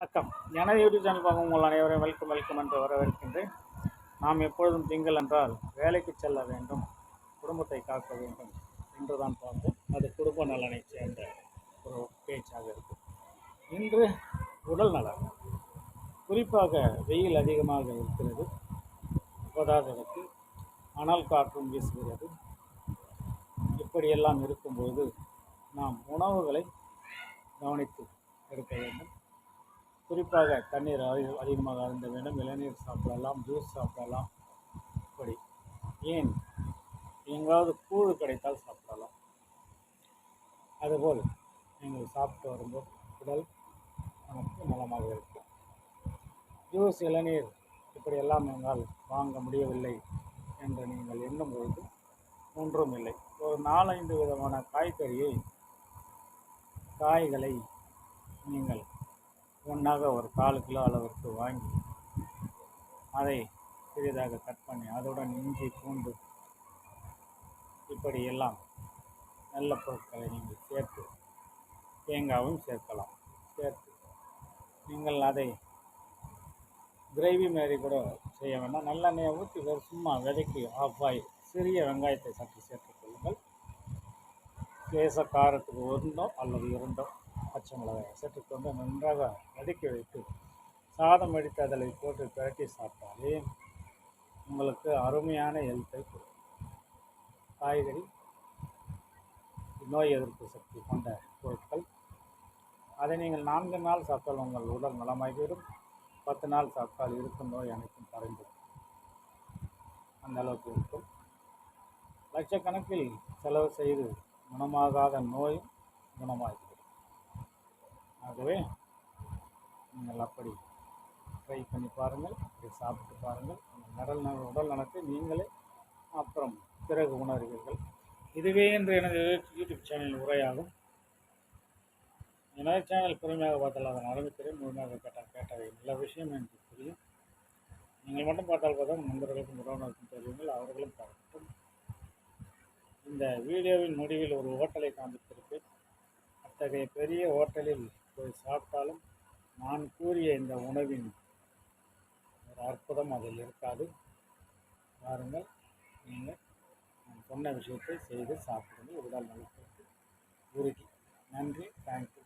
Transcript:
வணக்கம். எனது YouTube channel பார்க்க உங்கள் அனைவரையும் வெல்கம் வெல்கம் என்று வரவேற்கின்றேன். நாம் எப்பொழுதும் திங்கள் என்றால் வேலைக்கு செல்ல வேண்டும் குடும்பத்தை காக்க வேண்டும் என்று தான் பார்த்தோம் அது குடும்ப நலனை சேர்ந்த ஒரு பேச்சாக இருக்கும். இன்று உடல் நலம். குறிப்பாக வெயில் அதிகமாக இருக்கிறது உதாரணத்துக்கு அனல் காற்றும் வீசுகிறது. இப்படியெல்லாம் இருக்கும்போது நாம் உணவுகளை கவனித்து எடுக்க வேண்டும். குறிப்பாக தண்ணீர் அதிகமாக அருந்த வேண்டும். இளநீர் சாப்பிடலாம் ஜூஸ் சாப்பிடலாம். இப்படி. ஏன்? எங்காவது கூழ் கிடைத்தால் சாப்பிடலாம். அதுபோல் நீங்கள் சாப்பிட்டு வரும்போது உடல் நமக்கு நலமாக இருக்கும். ஜூஸ் இளநீர் இப்படியெல்லாம் என்னால் வாங்க முடியவில்லை என்று நீங்கள் எண்ணும் பொழுது ஒன்றும் இல்லை. ஒரு நாலஞ்சு விதமான காய்கறியை காய்களை நீங்கள் ஒன்றாக ஒரு கால் கிலோ அளவிற்கு வாங்கி அதை சிறிதாக கட் பண்ணி அதுடன் இஞ்சி பூண்டு இப்படி எல்லாம் நல்ல பொருட்களை நீங்கள் சேர்த்து தேங்காயும் சேர்க்கலாம். சேர்த்து நீங்கள் அதை கிரேவி மாரி கூட செய்ய வேண்டாம். நல்லெண்ணெயை ஊற்றி சும்மா விதைக்கு ஆஃப் ஆகி சிறிய வெங்காயத்தை சற்று சேர்த்துக்கொள்ளுங்கள் லேச காரத்துக்கு ஒருந்தோ அல்லது இரண்டோ பச்சை மிளகாய் சேர்த்துக்கொண்டு நன்றாக வடிக்கி வைத்து சாதம் அடித்து அதில் போட்டு பிரட்டி சாப்பிட்டாலே உங்களுக்கு அருமையான ஹெல்த்தை கொடுக்கும். காய்கறி நோய் எதிர்ப்பு சக்தி கொண்ட பொருட்கள். அதை நீங்கள் நான்கு நாள் சாப்பிட்டால் உங்கள் உடல் நலமாகிவிடும் பத்து நாள் சாப்பிட்டால் இருக்கும் நோய் அனைத்தும் பறந்து அந்த அளவுக்கு இருக்கும். லட்சக்கணக்கில் செலவு செய்து குணமாகாத நோயும் குணமாகிவிடும் ஆகவே நீங்கள் அப்படி ட்ரை பண்ணி பாருங்கள் அப்படி சாப்பிட்டு பாருங்கள். உங்கள் நடல் நல உடல் நலத்தை நீங்களே அப்புறம் பிறகு உணர்வீர்கள். இதுவே என்று எனது யூடியூப் சேனல் உரையாகும். எனது சேனல் பொறுமையாக பார்த்தால் அதன் ஆரம்பிக்கிறேன் முழுமையாக கேட்டால் கேட்டவை நல்ல விஷயம் எனக்கு புரியும் நீங்கள் மட்டும் பார்த்தால் பார்த்தா நண்பர்களுக்கும் உறவினருக்கும் தெரியுங்கள். அவர்களும் பார்க்கட்டும். இந்த வீடியோவின் முடிவில் ஒரு ஹோட்டலை காண்பித்திருப்பேன். அத்தகைய பெரிய ஹோட்டலில் போய் சாப்பிட்டாலும் நான் கூறிய இந்த உணவின் ஒரு அற்புதம் அதில் இருக்காது. பாருங்கள் நீங்கள் நான் சொன்ன விஷயத்தை செய்து சாப்பிடுங்கள். உடல் நலத்திற்கு உறுதி. நன்றி. தேங்க்யூ